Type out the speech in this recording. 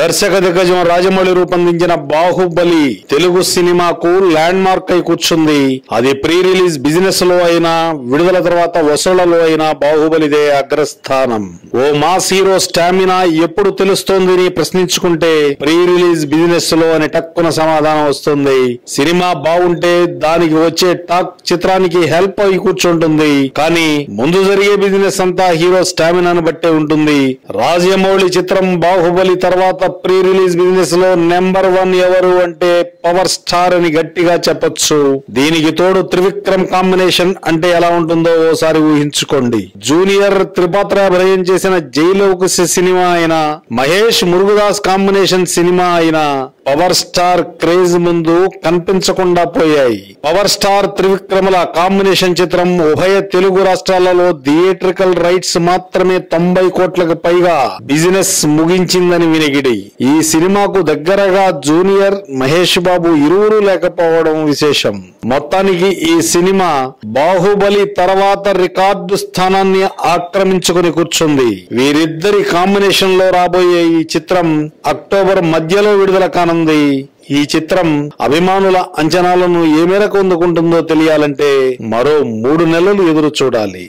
దర్శక దిగ్గజం రాజమౌళి రూపొందించిన బాహుబలి తెలుగు సినిమాకు ల్యాండ్ మార్క్ అయి కూర్చుంది. అది ప్రీ రిలీజ్ బిజినెస్లో అయినా విడుదల తర్వాత వసూళ్ళలో అయినా బాహుబలిదే అగ్రస్థానం. ఓ మాస్ హీరో స్టామినా ఎప్పుడు తెలుస్తోంది అని ప్రశ్నించుకుంటే ప్రీ రిలీజ్ బిజినెస్లో అని టక్కున సమాధానం వస్తుంది. సినిమా బాగుంటే దానికి వచ్చే టాక్ చిత్రానికి హెల్ప్ అయి కూర్చుంటుంది. కానీ ముందు జరిగే బిజినెస్ అంతా హీరో స్టామినాను బట్టే ఉంటుంది. రాజమౌళి చిత్రం బాహుబలి తర్వాత ప్రీ రిలీజ్ బిజినెస్లో నెంబర్ వన్ ఎవరు అంటే పవర్ స్టార్ అని గట్టిగా చెప్పొచ్చు. దీనికి తోడు త్రివిక్రమ్ కాంబినేషన్ అంటే ఎలా ఉంటుందో ఓసారి ఊహించుకోండి. జూనియర్ త్రిపాత్రాభినయం చేసిన జైలోకి సినిమా అయినా మహేష్ మురుగుదాస్ కాంబినేషన్ సినిమా అయిన పవర్ స్టార్ క్రేజ్ ముందు కనిపించకుండా పోయాయి. పవర్ స్టార్ త్రివిక్రమల కాంబినేషన్ చిత్రం ఉభయ తెలుగు రాష్ట్రాలలో థియేట్రికల్ రైట్స్ మాత్రమే తొంభై కోట్లకు పైగా బిజినెస్ ముగించిందని వినిగిడి ఈ సినిమాకు దగ్గరగా జూనియర్ మహేష్ బాబు ఇరువురు లేకపోవడం విశేషం. మొత్తానికి ఈ సినిమా బాహుబలి తర్వాత రికార్డు స్థానాన్ని ఆక్రమించుకుని కూర్చుంది. వీరిద్దరి కాంబినేషన్లో రాబోయే ఈ చిత్రం అక్టోబర్ మధ్యలో విడుదల కానుంది. ఈ చిత్రం అభిమానుల అంచనాలను ఏ మేరకు అందుకుంటుందో తెలియాలంటే మరో మూడు నెలలు ఎదురు చూడాలి.